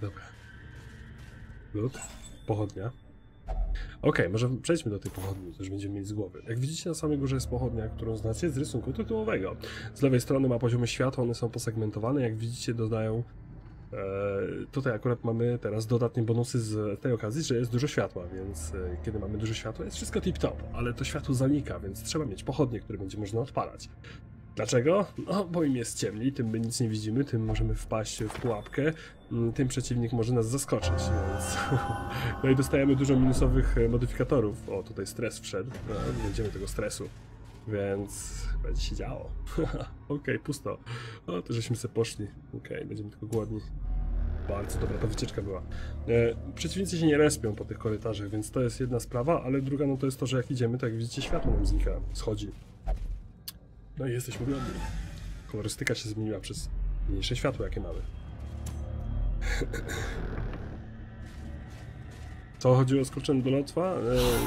Dobra. Lód. Pochodnia. Okej, może przejdźmy do tej pochodni, to będziemy mieć z głowy. Jak widzicie na samej górze jest pochodnia, którą znacie z rysunku tytułowego. Z lewej strony ma poziomy światła, one są posegmentowane, jak widzicie dodają... E, tutaj akurat mamy teraz dodatnie bonusy z tej okazji, że jest dużo światła, więc e, kiedy mamy dużo światła jest wszystko tip-top, ale to światło zanika, więc trzeba mieć pochodnie, które będzie można odpalać. Dlaczego? No, bo im jest ciemniej, tym my nic nie widzimy, tym możemy wpaść w pułapkę, mm, tym przeciwnik może nas zaskoczyć, więc... No i dostajemy dużo minusowych e, modyfikatorów. O, tutaj stres wszedł, no, nie będziemy tego stresu, więc będzie się działo. Okej, pusto. O, to żeśmy sobie poszli. Okej, będziemy tylko głodni. Bardzo dobra ta wycieczka była. E, przeciwnicy się nie respią po tych korytarzach, więc to jest jedna sprawa, ale druga no to jest to, że jak idziemy, to jak widzicie światło nam znika, schodzi. No i jesteśmy głodni. Kolorystyka się zmieniła przez mniejsze światło, jakie mamy. Co chodziło z kluczem do lotwa? Eee,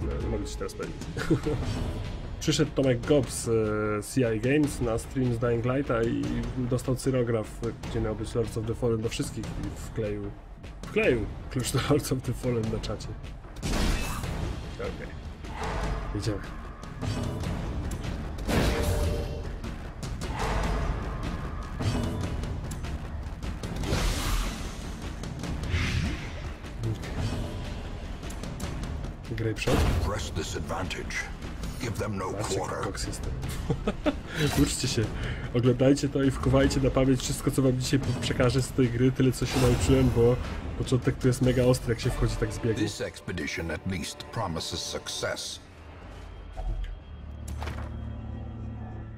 nie, mogę ci teraz powiedzieć. Przyszedł Tomek Gobb z e, CI Games na stream z Dying Lighta i dostał cyrograf, gdzie miał być Lords of the Fallen do wszystkich i wkleił, wkleił klucz do Lords of the Fallen na czacie. Okej. Okay. Jedziemy. Grape Shot. Press this advantage. Give them no quarter. Uczcie się, oglądajcie to i wkuwajcie na pamięć wszystko, co wam dzisiaj przekażę z tej gry, tyle co się nauczyłem, bo początek tu jest mega ostry, jak się wchodzi tak z biegu. This expedition at least promises success.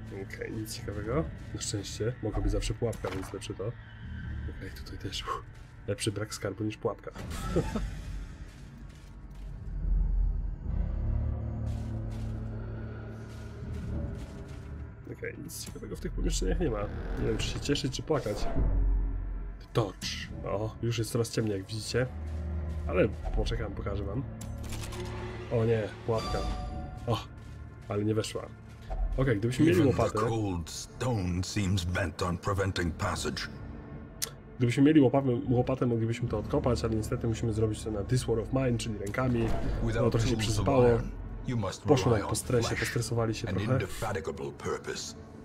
Okej, nic ciekawego. Na szczęście. Mogła być zawsze pułapka, więc lepszy to. Okej, tutaj też. uff, lepszy brak skarbu niż pułapka. Okej, nic ciekawego w tych pomieszczeniach nie ma. Nie wiem, czy się cieszyć, czy płakać. Dodge. O, już jest coraz ciemniej, jak widzicie. Ale poczekam, pokażę wam. O nie, pułapka. O, ale nie weszła. Okej, gdybyśmy mieli łopatę, cold stone seems bent on preventing passage. gdybyśmy mieli łopatę, łopatę, moglibyśmy to odkopać, ale niestety musimy zrobić to na This War of Mine, czyli rękami. No trochę się przysypało. Poszło nam po stresie, postresowali się trochę.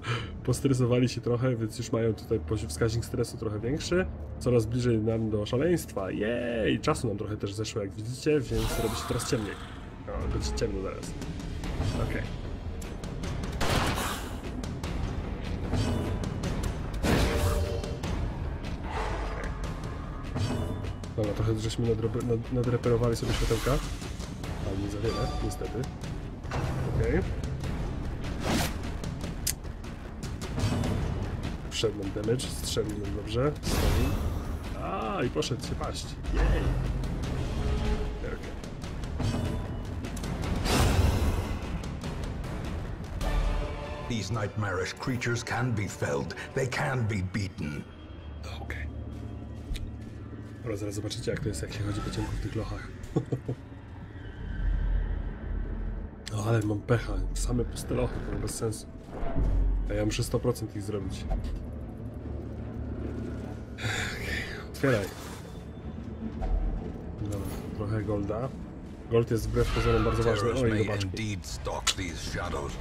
Postresowali się trochę, więc już mają tutaj wskaźnik stresu trochę większy. Coraz bliżej nam do szaleństwa. Jej! Czasu nam trochę też zeszło, jak widzicie, więc robi się teraz ciemniej. No, będzie ciemno zaraz. Okej. Dobra, trochę żeśmy nadreperowali sobie światełka. Wiele, niestety. Okej. Wszedł nam damage, strzelił nam dobrze. Stoi. A i poszedł się paść. Jej! These nightmarish creatures can be felled. They can be beaten. Dobra, zaraz zobaczycie jak to jest, jak się chodzi po ciemku w tych lochach. Ale mam pecha, same puste lochy, to bez sensu. A ja muszę 100% ich zrobić. Okej, otwieraj. Dobra, trochę golda. Gold jest wbrew pozorom bardzo ważny. Oj, but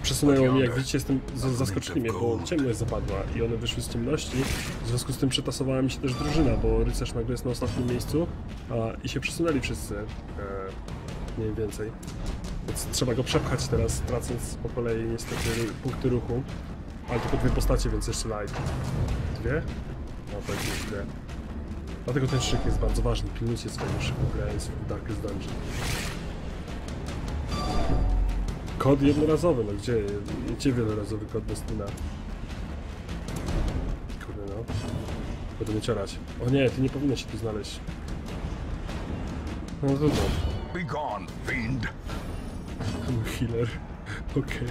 Przesunęło mnie, jak widzicie, jestem z- zaskoczyli mnie, bo ciemność zapadła i one wyszły z ciemności. W związku z tym przetasowała mi się też drużyna, bo rycerz nagle jest na ostatnim miejscu a, i się przesunęli wszyscy. E, mniej więcej. Więc trzeba go przepchać teraz, tracąc po kolei niestety punkty ruchu. Ale tylko dwie postacie, więc jeszcze light. Dwie? No tak, już dwie. Dlatego ten szyk jest bardzo ważny. Pilnujcie swojego szyku grając w Darkest Dungeon. Kod jednorazowy, no gdzie? Gdzie wielorazowy kod Destina? Kurde no. Będę mieć orać. O nie, ty nie powinno się tu znaleźć. No to to. Be gone, fiend. Healer. Okej.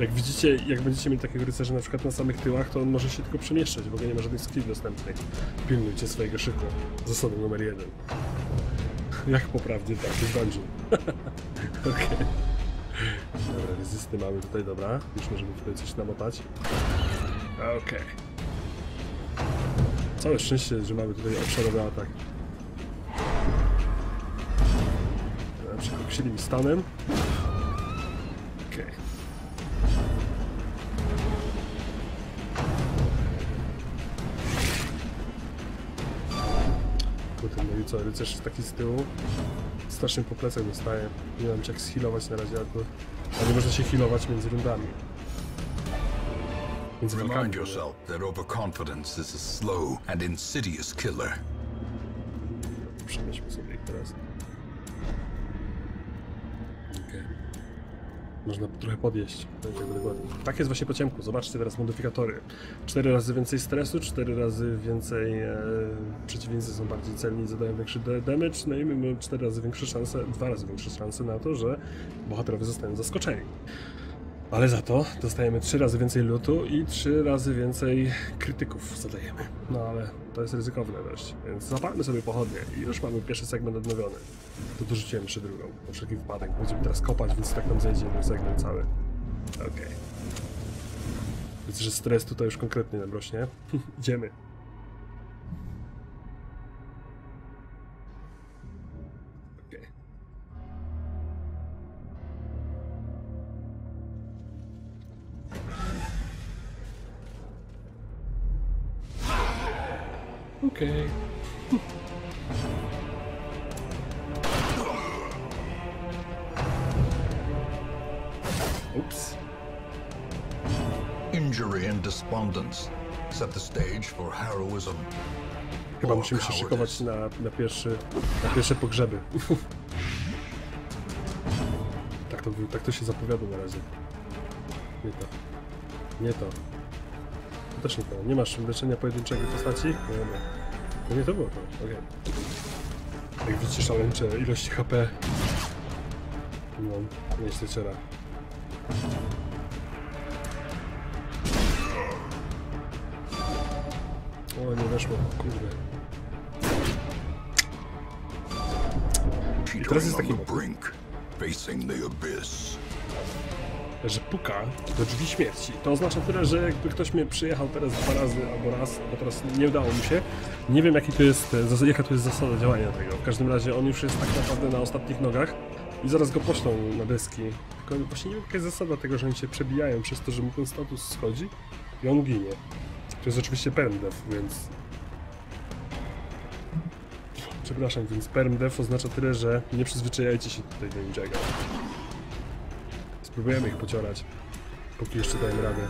Jak widzicie, jak będziecie mieli takiego rycerza na przykład na samych tyłach, to on może się tylko przemieszczać, ogóle nie ma żadnych skilli dostępnych. Pilnujcie swojego szyku. Zasadą numer jeden. Jak poprawnie tak, jest dungeon. Okej. Dobra, rezysty mamy tutaj, dobra. Już możemy tutaj coś namotać. Okej. Całe szczęście, że mamy tutaj obszarowy atak. Na przykład mi stanem. Potem no i co, rycerz taki z tyłu. Strasznie po plecach dostaje. Nie wiem jak schilować na razie, albo... A nie można się healować między rundami. Między. Remind yourself that overconfidence is a slow and insidious killer. Przenieśmy sobie teraz. Okej. Można trochę podjeść. Tak, jest właśnie po ciemku. Zobaczcie teraz modyfikatory. 4 razy więcej stresu, 4 razy więcej e, przeciwnicy są bardziej celni, zadają większy da- damage, no i my mamy 4 razy większe szanse, 2 razy większe szanse na to, że bohaterowie zostaną zaskoczeni. Ale za to dostajemy 3 razy więcej lootu i 3 razy więcej krytyków zadajemy. No ale to jest ryzykowne dość, więc zapalmy sobie pochodnie i już mamy pierwszy segment odnowiony. To dorzuciłem jeszcze drugą, na wszelki wypadek. Będziemy teraz kopać, więc tak nam zejdzie jeden segment cały. Okej. Widzę, że stres tutaj już konkretnie nam rośnie. Idziemy. Chyba musimy się szykować na, na, pierwszy, na pierwsze pogrzeby. tak, to, tak to się zapowiada na razie. Nie to. Nie to. To też nie to. Nie masz leczenia pojedynczego postaci? No dobra. No nie to było to, okej. Jak widzicie szaleńcze ilości HP. No, nieźle ciera. O, nie weszło, kurde. Teraz jest taki- the brink, facing the abyss. że puka do drzwi śmierci. To oznacza tyle, że jakby ktoś mnie przyjechał teraz dwa razy albo raz, bo teraz nie udało mi się. Nie wiem jaki to jest, e, jaka to jest zasada działania tego. W każdym razie on już jest tak naprawdę na ostatnich nogach i zaraz go poślą na deski. Tylko właśnie nie wiem jaka jest zasada tego, że oni się przebijają przez to, że mu ten status schodzi i on ginie. To jest oczywiście permdef, więc... Przepraszam, więc permdef oznacza tyle, że nie przyzwyczajajcie się tutaj do Ninjaga. Spróbujemy ich pociorać, póki jeszcze dajemy radę.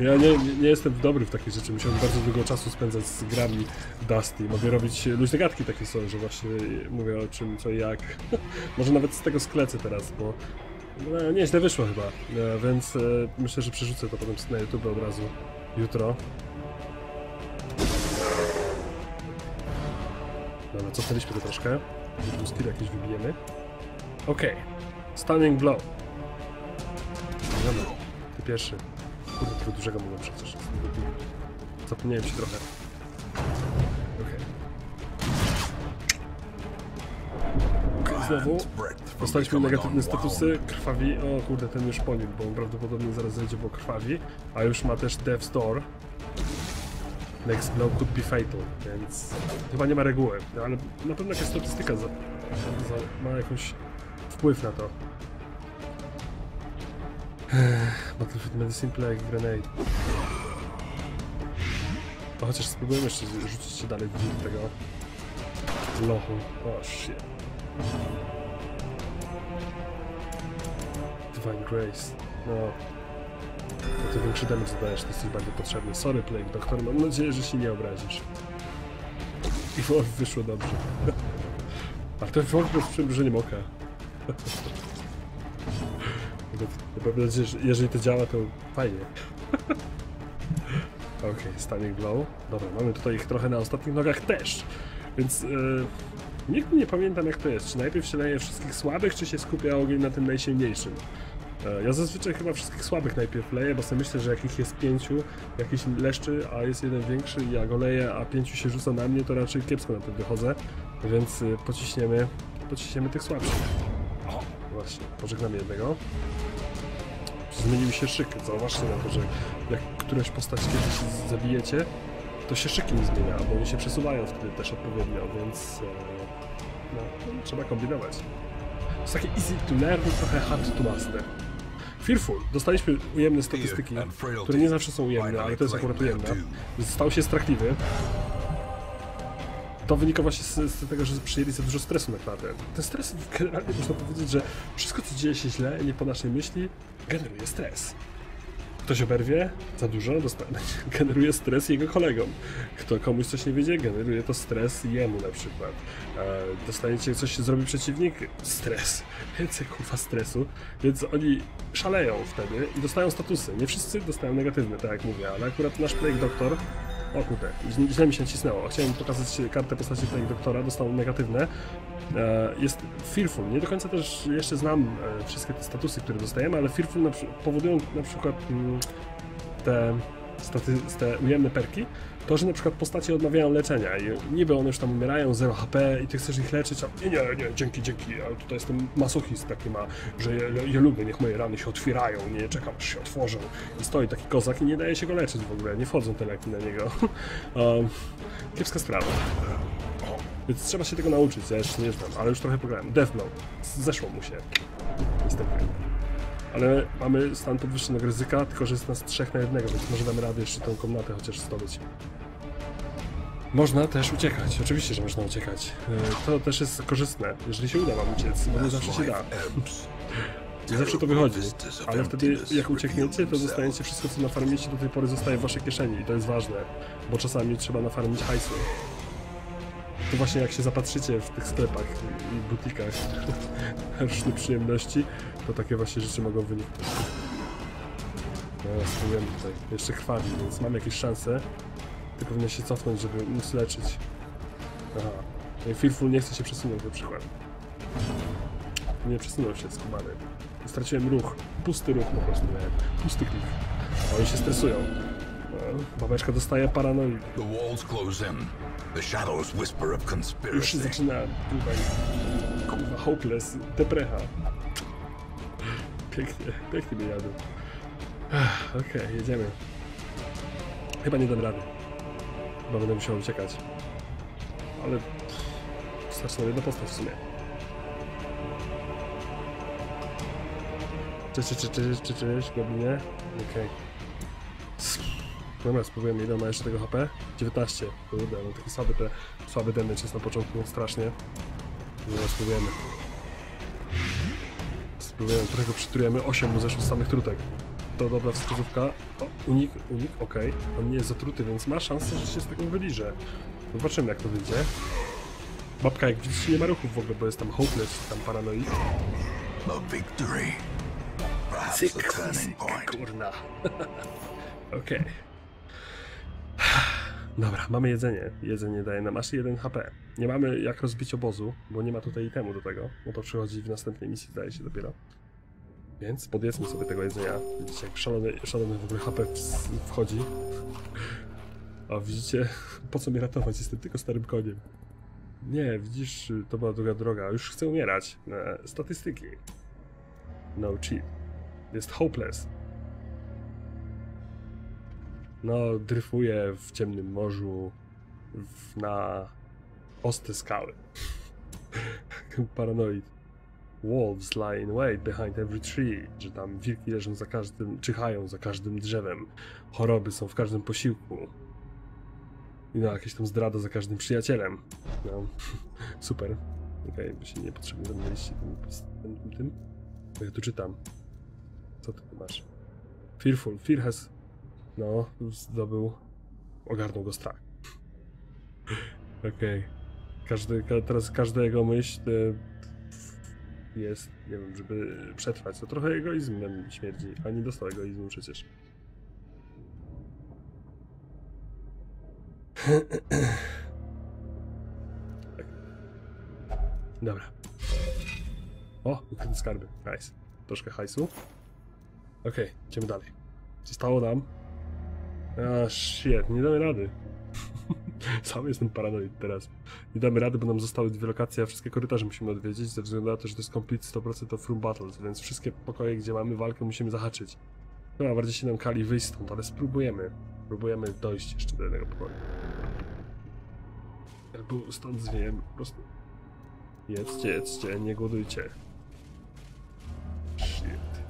ja nie, nie, nie jestem dobry w takie rzeczy, musiałem bardzo dużo czasu spędzać z grami Dusty. Mogę robić luźne gadki takie są, że właśnie mówię o czym, co i jak. Może nawet z tego sklecę teraz, bo no, nieźle wyszło chyba, e, więc e, myślę, że przerzucę to potem na YouTube od razu jutro. Dobra, cofnęliśmy to troszkę. Skill jakiś wybijemy. Okej. Stunning blow. Dobra, ty pierwszy. Kurde, tego dużego mogłem przecież. Zapomniałem się trochę. Znowu. Dostaliśmy negatywne statusy. Krwawi. O kurde, ten już po nim, bo on prawdopodobnie zaraz zejdzie, bo krwawi. A już ma też Death's Door. Next blow could be fatal, więc chyba nie ma reguły, no, ale na pewno jakaś statystyka za, za, ma jakąś wpływ na to. Battlefield Medicine Plague Grenade. To chociaż spróbujemy jeszcze rzucić się dalej w tego lochu. O shit. Divine Grace. No. To większy damage zadajesz, to jesteś bardziej potrzebny. Sorry, Plague Doctor, mam nadzieję, że się nie obrazisz. I Wolf wyszło dobrze. Ale ten Wolf jest przymrużeniem oka. Mam nadzieję, że jeżeli to działa, to fajnie. Okej, Stunning Blow. Dobra, mamy tutaj ich trochę na ostatnich nogach też. Więc yy, nigdy nie pamiętam jak to jest. Czy najpierw się leje wszystkich słabych, czy się skupia ogień na tym najsilniejszym. E, Ja zazwyczaj chyba wszystkich słabych najpierw leję, bo sobie myślę, że jak ich jest pięciu, jakiś leszczy, a jest jeden większy i ja go leję, a pięciu się rzuca na mnie, to raczej kiepsko na tym wychodzę. Więc y, pociśniemy, pociśniemy tych słabszych. O, właśnie, pożegnamy jednego. Zmienił się szyk, zauważcie na to, że jak którąś postać kiedyś zabijecie, to się szyki nie zmienia, bo oni się przesuwają wtedy też odpowiednio, więc e, no, trzeba kombinować. To jest takie easy to learn, trochę hard to master. Fearful. Dostaliśmy ujemne statystyki, które nie zawsze są ujemne, ale to jest akurat ujemne. Stał się strachliwy. To wynika właśnie z, z tego, że przyjęli za dużo stresu naprawdę. Ten stres, generalnie można powiedzieć, że wszystko co dzieje się źle, nie po naszej myśli, generuje stres. Ktoś oberwie za dużo, dostanie, generuje stres jego kolegom. Kto komuś coś nie wiedzie, generuje to stres jemu na przykład. E, dostaniecie coś, zrobi przeciwnik, stres. Więcej kurwa stresu, więc oni szaleją wtedy i dostają statusy. Nie wszyscy dostają negatywne, tak jak mówię, ale akurat nasz projekt doktor o kurde, źle- mi się nacisnęło. Chciałem pokazać kartę postaci Playing Doktora, dostał negatywne. E, Jest Fearful. Nie do końca też jeszcze znam e, wszystkie te statusy, które dostajemy, ale Fearful powodują na przykład mm, te, staty, te ujemne perki, to, że na przykład postacie odmawiają leczenia i niby one już tam umierają, 0 HP i ty chcesz ich leczyć, a nie, nie, nie, dzięki, dzięki, ale tutaj jestem masochist taki ma, że ja, lubię, niech moje rany się otwierają, nie czekam aż się otworzą i stoi taki kozak i nie daje się go leczyć w ogóle, nie wchodzą te leki na niego. um, kiepska sprawa. Więc trzeba się tego nauczyć, ja jeszcze nie znam, ale już trochę pograłem. Deathblow, zeszło mu się, niestety. Ale mamy stan podwyższonego ryzyka, tylko że jest nas trzech na jednego, więc może damy radę jeszcze tą komnatę chociaż zdobyć. Można też uciekać, oczywiście, że można uciekać. E, To też jest korzystne, jeżeli się uda wam uciec, bo nie zawsze się da. Nie zawsze to wychodzi, ale wtedy jak uciekniecie, to dostajecie wszystko, co nafarmicie do tej pory zostaje w waszej kieszeni i to jest ważne, bo czasami trzeba nafarmić hajsu. To właśnie jak się zapatrzycie w tych sklepach i butikach różne przyjemności, to takie właśnie rzeczy mogą wyniknąć. No, spróbujemy tutaj. Jeszcze krwawi, więc mam jakieś szanse. Ty powinien się cofnąć, żeby móc leczyć. Aha. Fearful nie chce się przesunąć na przykład. Nie przesunął się, skubany. Straciłem ruch. Pusty ruch po prostu miałem. Pusty klik. Oni się stresują. Babeczka dostaje paranoid. The walls close in. The shadows whisper of Już się conspiracy. zaczyna tutaj, kurwa, hopeless, deprecha. Pięknie, pięknie mnie jadą. Okej, jedziemy. Chyba nie dam rady. Chyba będę musiał uciekać. Ale pff, wystarczy na jedną postać w sumie. Cześć, cześć, cześć, cześć, cześć, cześć, goblinie. Okej. Dobra, spróbujemy ile ma jeszcze tego HP? 19. Kurde, no taki słaby, te, słaby damage jest na początku, strasznie. Dobra, spróbujemy. Spróbujemy, trochę go przytrujemy. 8 mu zeszło z samych trutek. To dobra wskazówka. O, unik, unik, okej. On nie jest zatruty, więc ma szansę, że się z tego wyliże. Zobaczymy jak to wyjdzie. Babka, jak widzisz, nie ma ruchów w ogóle, bo jest tam hopeless, tam paranoid. Point. Kurna. Okej. Dobra, mamy jedzenie. Jedzenie daje nam aż 1 HP. Nie mamy jak rozbić obozu, bo nie ma tutaj itemu do tego, bo to przychodzi w następnej misji, zdaje się dopiero. Więc podjedzmy sobie tego jedzenia. Widzicie, jak szalony, szalony w ogóle HP wchodzi. A widzicie, po co mnie ratować? Jestem tylko starym koniem. Nie, widzisz, to była długa droga. Już chcę umierać. E, statystyki. No cheat. Jest hopeless. No, dryfuje w ciemnym morzu w, na ostre skały. Paranoid. Wolves lie in wait behind every tree, że tam wilki leżą za każdym, czyhają za każdym drzewem. Choroby są w każdym posiłku. I no, jakieś tam zdrada za każdym przyjacielem. No, super. Okej, okay, się niepotrzebnie zamknęliście tym, tym, tym, ja tu czytam. Co ty tu masz? Fearful. Fear has... No, zdobył... Ogarnął go strach. Okej. Każdy, ka, teraz każda jego myśl e, jest, nie wiem, żeby przetrwać. To trochę egoizmem śmierdzi, a nie dostał egoizmu przecież. Tak. Dobra. O, ukryte skarby. Nice. Troszkę hajsu. Okej, idziemy dalej. Zostało nam. A, shit, nie damy rady. Sam jestem paranoid teraz. Nie damy rady, bo nam zostały dwie lokacje, a wszystkie korytarze musimy odwiedzić, ze względu na to, że to jest complete 100% of room battles, więc wszystkie pokoje, gdzie mamy walkę, musimy zahaczyć. Chyba bardziej się nam kali wyjść stąd, ale spróbujemy. Spróbujemy dojść jeszcze do jednego pokoju. Albo stąd zwiejemy po prostu. Jedzcie, jedzcie, nie głodujcie. Shit.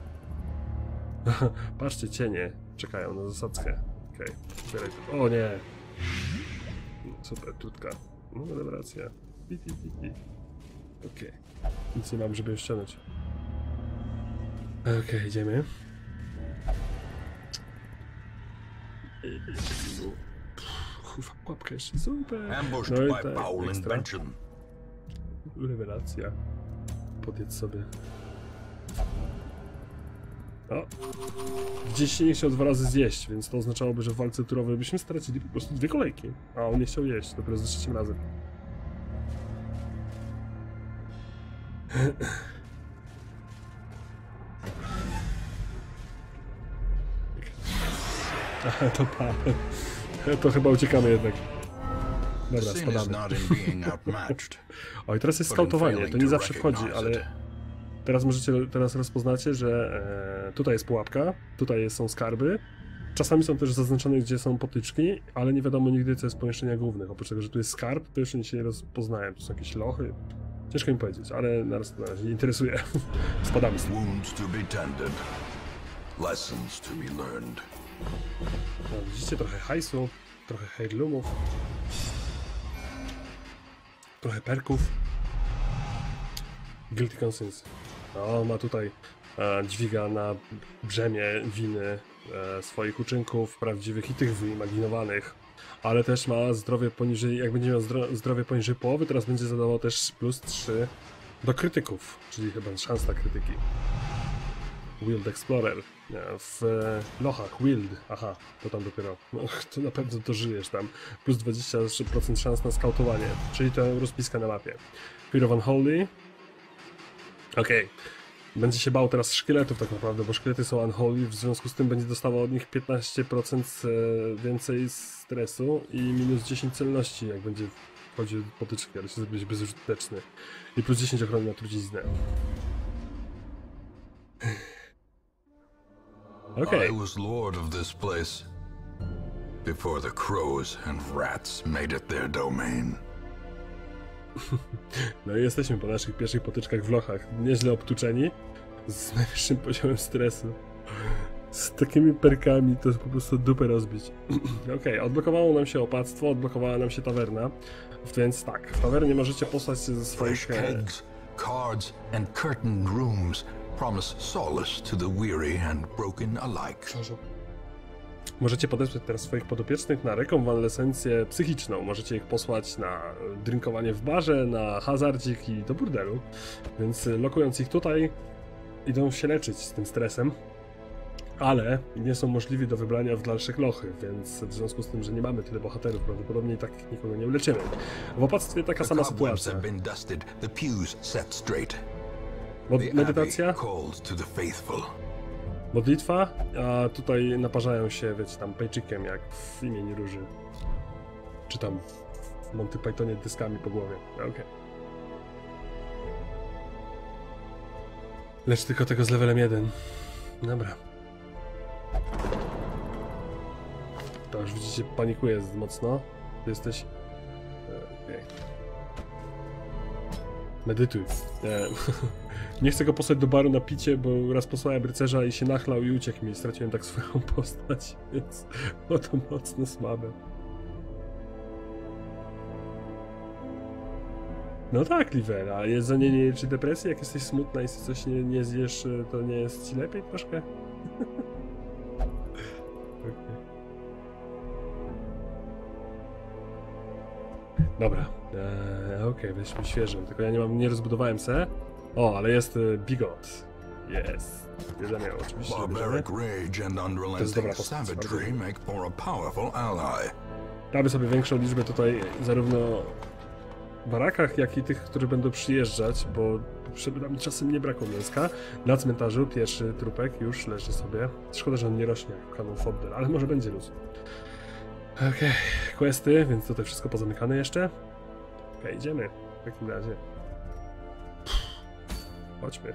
Patrzcie, cienie czekają na zasadzkę. Okej, zbieraj to. O nie! Super, trutka. No, rewelacja. Pi, pi, pi, pi. Okej. Nic nie mam, żeby ją ściągnąć. Okej, idziemy. Kurwa, łapka jeszcze, super. Ambushed No i by tak, foul ekstra. invention. Rewelacja. Podjedz sobie. O. Gdzieś się nie chciał dwa razy zjeść, więc to oznaczałoby, że w walce turowej byśmy stracili po prostu dwie kolejki. A on nie chciał jeść, dopiero za trzecim razem. To pa. To chyba uciekamy jednak. Dobra, spadamy. not in being outmatched. O, i teraz jest skautowanie. To nie zawsze wchodzi, ale. Teraz możecie, teraz rozpoznacie, że e, tutaj jest pułapka, tutaj są skarby. Czasami są też zaznaczone, gdzie są potyczki, ale nie wiadomo nigdy, co jest w pomieszczeniach głównych. Oprócz tego, że tu jest skarb, to jeszcze nic się nie rozpoznają. Tu są jakieś lochy. Ciężko mi powiedzieć, ale na raz na razie nie interesuje. Spadamy stąd. Wounds to be tended. Lessons to be learned. No, widzicie, trochę hajsu, trochę heirloomów, trochę perków. Guilty Conscience. No, ma tutaj e, dźwiga na brzemię winy e, swoich uczynków prawdziwych i tych wyimaginowanych. Ale też ma zdrowie poniżej, jak będzie miał zdro, zdrowie poniżej połowy, teraz będzie zadawał też plus 3 do krytyków, czyli chyba szans na krytyki. Wild Explorer. W e, lochach, Wild, aha, to tam dopiero. No, to na pewno dożyjesz tam. Plus 23% szans na skautowanie, czyli to rozpiska na mapie. Fear of Unholy. Okej. Będzie się bał teraz szkieletów tak naprawdę, bo szkielety są unholy, w związku z tym będzie dostawał od nich 15% e, więcej stresu i minus 10 celności, jak będzie wchodził do potyczki, ale się zrobić bezużyteczny. I plus 10 ochrony na truciznę. Okej. I was lord of this place before the crows and rats made it their domain. No i jesteśmy po naszych pierwszych potyczkach w lochach. Nieźle obtuczeni, z najwyższym poziomem stresu. Z takimi perkami to po prostu dupę rozbić. Okej, odblokowało nam się opactwo, odblokowała nam się tawerna. Więc tak, w tawernie możecie posłać się ze swoich... kegs, cards, and curtained rooms promise solace to the weary and broken alike. Możecie podesłać teraz swoich podopiecznych na rekonwalescencję psychiczną. Możecie ich posłać na drinkowanie w barze, na hazardzik i do burdelu. Więc y, lokując ich tutaj, idą się leczyć z tym stresem. Ale nie są możliwi do wybrania w dalszych lochy, więc w związku z tym, że nie mamy tyle bohaterów, prawdopodobnie i tak nikogo nie uleczymy. W opactwie taka sama sytuacja. medytacja, modlitwa, a tutaj naparzają się, wiecie, tam pejczykiem, jak w imieniu Róży. Czy tam w Monty Pythonie dyskami po głowie. Okej. Lecz tylko tego z levelem 1. Dobra. To już widzicie, panikuje mocno. Ty jesteś... E, Okej. Medytuj. E, nie chcę go posłać do baru na picie, bo raz posłałem rycerza i się nachlał i uciekł mi. Straciłem tak swoją postać, więc było to mocno słabe. No tak, Liver, a jedzenie nie leczy depresji? Jak jesteś smutna i coś nie, nie zjesz, y, to nie jest ci lepiej troszkę? Dobra, eee, okej, weźmy świeżym, tylko ja nie mam, nie rozbudowałem se. O, ale jest y, Bigot. Jest. Bierzemy ją oczywiście. Barbaric rage and unrelenting postać, savagery bardzo. make for a powerful ally. Damy sobie większą liczbę tutaj zarówno w barakach, jak i tych, którzy będą przyjeżdżać, bo żeby nam czasem nie brakło mięska. Na cmentarzu pierwszy trupek już leży sobie. Szkoda, że on nie rośnie jak kanon Fodder, ale może będzie luz. Okej, questy, więc tutaj wszystko pozamykane jeszcze. Okej, idziemy w takim razie. Chodźmy.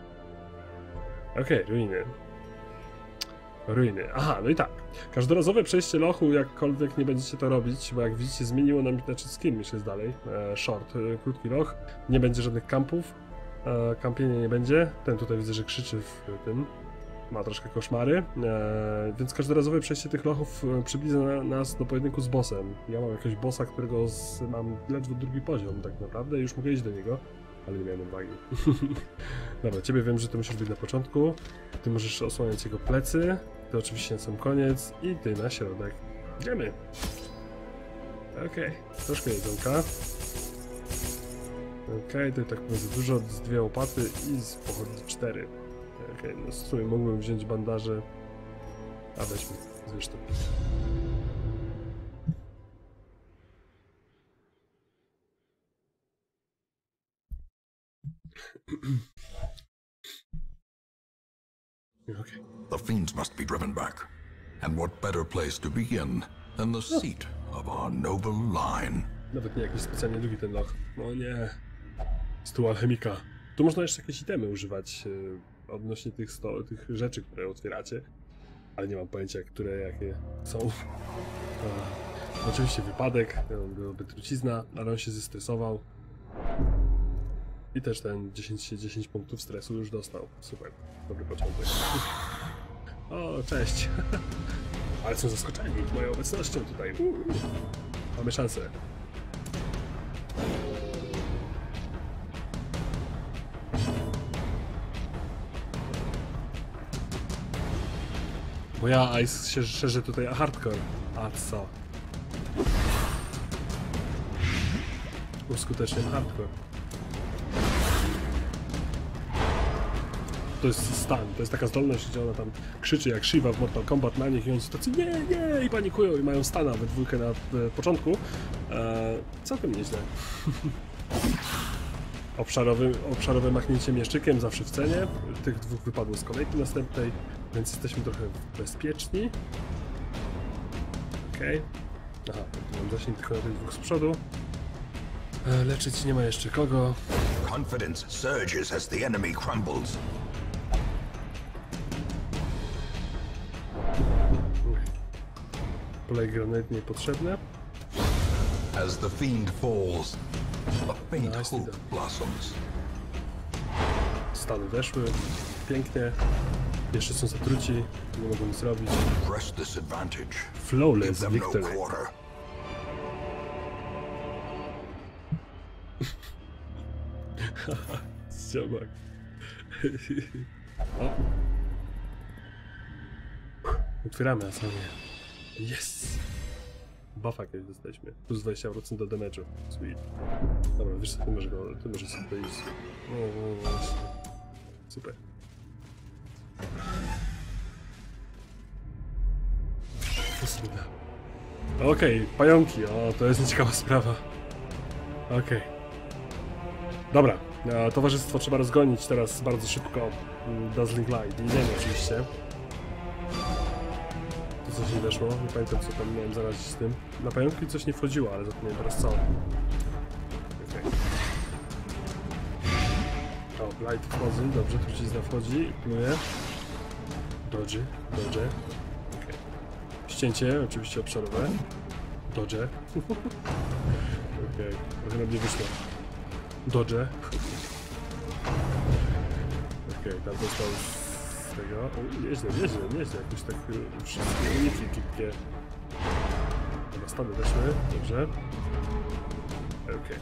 Okej, ruiny. Ruiny. Aha, no i tak. Każdorazowe przejście lochu, jakkolwiek nie będziecie to robić, bo jak widzicie, zmieniło nam znaczy skirmish jest dalej. E, short, e, krótki loch. Nie będzie żadnych kampów. E, kampienia nie będzie. Ten tutaj widzę, że krzyczy w tym. Ma troszkę koszmary. E, więc każdorazowe przejście tych lochów e, przybliża na- nas do pojedynku z bossem. Ja mam jakiegoś bossa, którego z, mam ledwo drugi poziom tak naprawdę. Już mogę iść do niego, ale nie miałem odwagi. Dobra, ciebie wiem, że ty musisz być na początku. Ty możesz osłaniać jego plecy. Ty oczywiście na sam koniec. I ty na środek. Idziemy. Okej, troszkę jedzonka. Okej, to tak będzie dużo, z dwie łopaty i z pochodni cztery. Okej, no w sumie mógłbym wziąć bandaże. A weźmy, zresztą. Okej. The fiends must be driven back. And what better place to begin than the seat of our noble line? Nawet nie jakiś specjalnie długi ten loch. No nie. Stół alchemika. Tu można jeszcze jakieś itemy używać e, odnośnie tych, sto, tych rzeczy, które otwieracie. Ale nie mam pojęcia, które jakie są. A, oczywiście wypadek, byłaby trucizna, ale on się zestresował. I też ten 10, 10 punktów stresu już dostał. Super, dobry początek. O, cześć. Ale są zaskoczeni moją obecnością tutaj. Mamy szansę. Bo ja Ice się szerzy tutaj hardcore. A co? Uskuteczniam hardcore. To jest stan, to jest taka zdolność, gdzie ona tam krzyczy jak Shiva w Mortal Kombat na nich i oni są tacy nie, nie i panikują i mają stana we dwójkę na w początku. Eee, całkiem nieźle. Obszarowy, obszarowe machnięcie mieszczykiem zawsze w cenie. Tych dwóch wypadło z kolejki następnej, więc jesteśmy trochę bezpieczni. Okej. Aha, tu mam zasięg tylko na tych dwóch z przodu. E, leczyć nie ma jeszcze kogo. Confidence surges as the enemy crumbles. Polej granat niepotrzebne. As the fiend falls, a faint Nice, hope blossoms. Stany weszły. Pięknie. Jeszcze są zatruci. Nie mogą nic zrobić. Flawless no victory. quarter. Ziomak. o. Otwieramy na sobie. Yes! Buffa jakieś dostaliśmy. Plus 20% do damage'u. Sweet. Dobra, wiesz co, ty możesz go, ty możesz sobie iść. O, o, właśnie. Super. Posługa. Okej, pająki, o, to jest nieciekawa sprawa. Okej. Dobra, e, towarzystwo trzeba rozgonić teraz bardzo szybko. Mm, Dazzling Light, nie wiemy oczywiście. Coś nie weszło, nie pamiętam co tam miałem zarazić z tym. Na pająki coś nie wchodziło, ale zapomniałem teraz co. Okej. O, Light wchodzi, dobrze, trucizna wchodzi, pluje. Dodge, dodge. Okej. Ścięcie, oczywiście obszarowe. Dodge. Okej, trochę nam nie wyszło. Dodge. Okej, tam dostał tego. O, nieźle, nieźle, nieźle. Jakoś tak y, wszystkie uniki kipkie. Dobra, stany weszły, dobrze. Okej.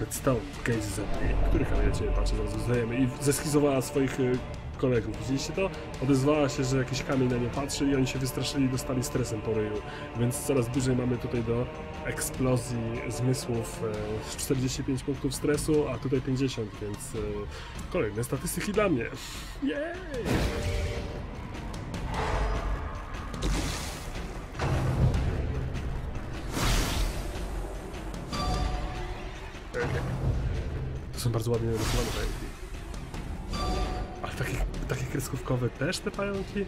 Redstone, case zabije. Który kamień ciebie patrzę, zaraz. I zeskizowała swoich y, kolegów. Widzieliście to? Odezwała się, że jakiś kamień na nie patrzy i oni się wystraszyli i dostali stresem po ryju. Więc coraz bliżej mamy tutaj do eksplozji zmysłów. E, 45 punktów stresu, a tutaj 50, więc e, kolejne statystyki dla mnie. Jej! To są bardzo ładnie narysowane pająki. Ale takie, takie kreskówkowe też te pająki?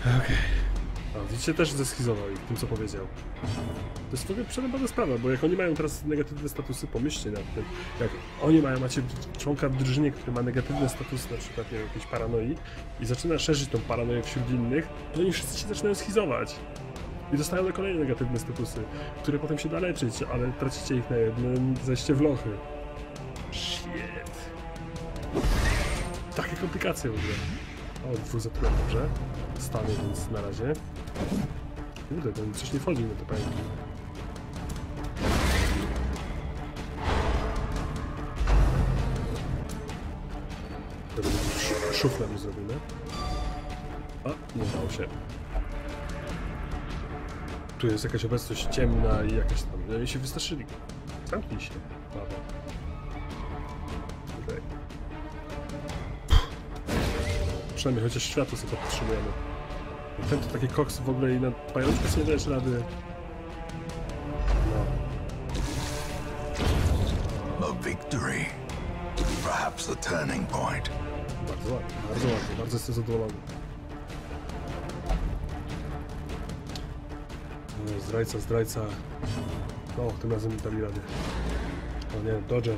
Okej. O, widzicie, też zeschizował ich tym, co powiedział. To jest w ogóle przerąbana sprawa, bo jak oni mają teraz negatywne statusy, pomyślcie nad tym. Jak oni mają, macie członka w drużynie, który ma negatywne statusy, na przykład nie wiem, jakiejś paranoi i zaczyna szerzyć tą paranoję wśród innych, to oni wszyscy się zaczynają schizować. I dostają na kolejne negatywne statusy, które potem się da leczyć, ale tracicie ich na jednym, zejście w lochy. Komplikacje w ogóle. O, dwóch zatrułem dobrze. Stanę więc na razie. Kurde, to mi coś nie wchodzi na te pająki. Sz- szuflę mu zrobimy. A, nie udało się. Tu jest jakaś obecność ciemna i jakaś tam... No i się wystraszyli. Zamknij się. Przynajmniej chociaż światło sobie podtrzymujemy. Ten to taki koks w ogóle i na pajączkę sobie dajesz rady. No. A victory. Perhaps the turning point. Bardzo ładnie, bardzo ładnie, bardzo jestem zadowolony. O, zdrajca, zdrajca. O, tym razem mi dali radę. O nie, Dodge.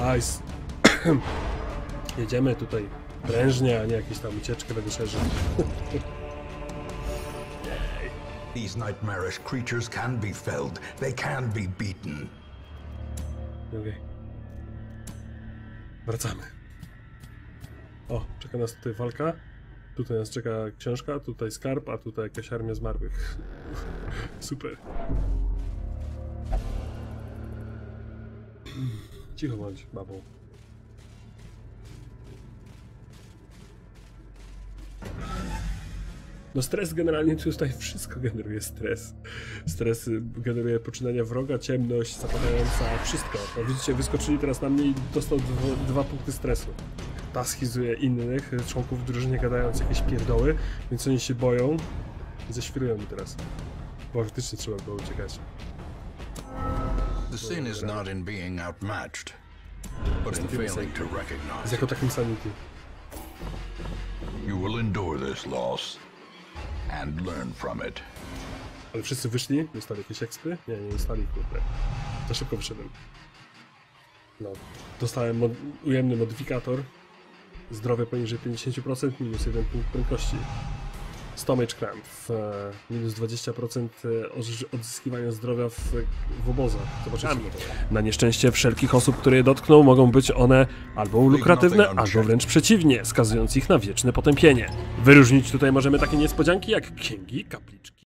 Ice. Jedziemy tutaj prężnie, a nie jakieś tam ucieczkę będę szerzył. These nightmarish creatures can be felled. They can be beaten. Okej. Wracamy. O, czeka nas tutaj walka. Tutaj nas czeka książka, tutaj skarb, a tutaj jakaś armia zmarłych. Super. Cicho bądź, babą. No stres generalnie tutaj wszystko generuje stres. Stres y, generuje poczynania wroga, ciemność zapadająca, wszystko. No widzicie, wyskoczyli teraz na mnie i dostał dwa, dwa punkty stresu. Ta schizuje innych y, członków drużyny gadając jakieś pierdoły, więc oni się boją zaświrują mi teraz. Bo faktycznie trzeba było uciekać. The sin is not in being outmatched, but in failing to recognize it. You will endure this loss and learn from it. Ale wszyscy wyszli? Dostali jakieś ekspy? Nie, nie dostali, kurde. Za szybko wyszedłem. No. Dostałem mod ujemny modyfikator. Zdrowie poniżej 50%, minus 1 punkt prędkości. Stomach cramp, e, minus 20% e, odzy- odzyskiwania zdrowia w, w obozach. Zobaczycie. Na nieszczęście wszelkich osób, które je dotkną, mogą być one albo lukratywne, albo wręcz przeciwnie, skazując ich na wieczne potępienie. Wyróżnić tutaj możemy takie niespodzianki jak księgi, kapliczki.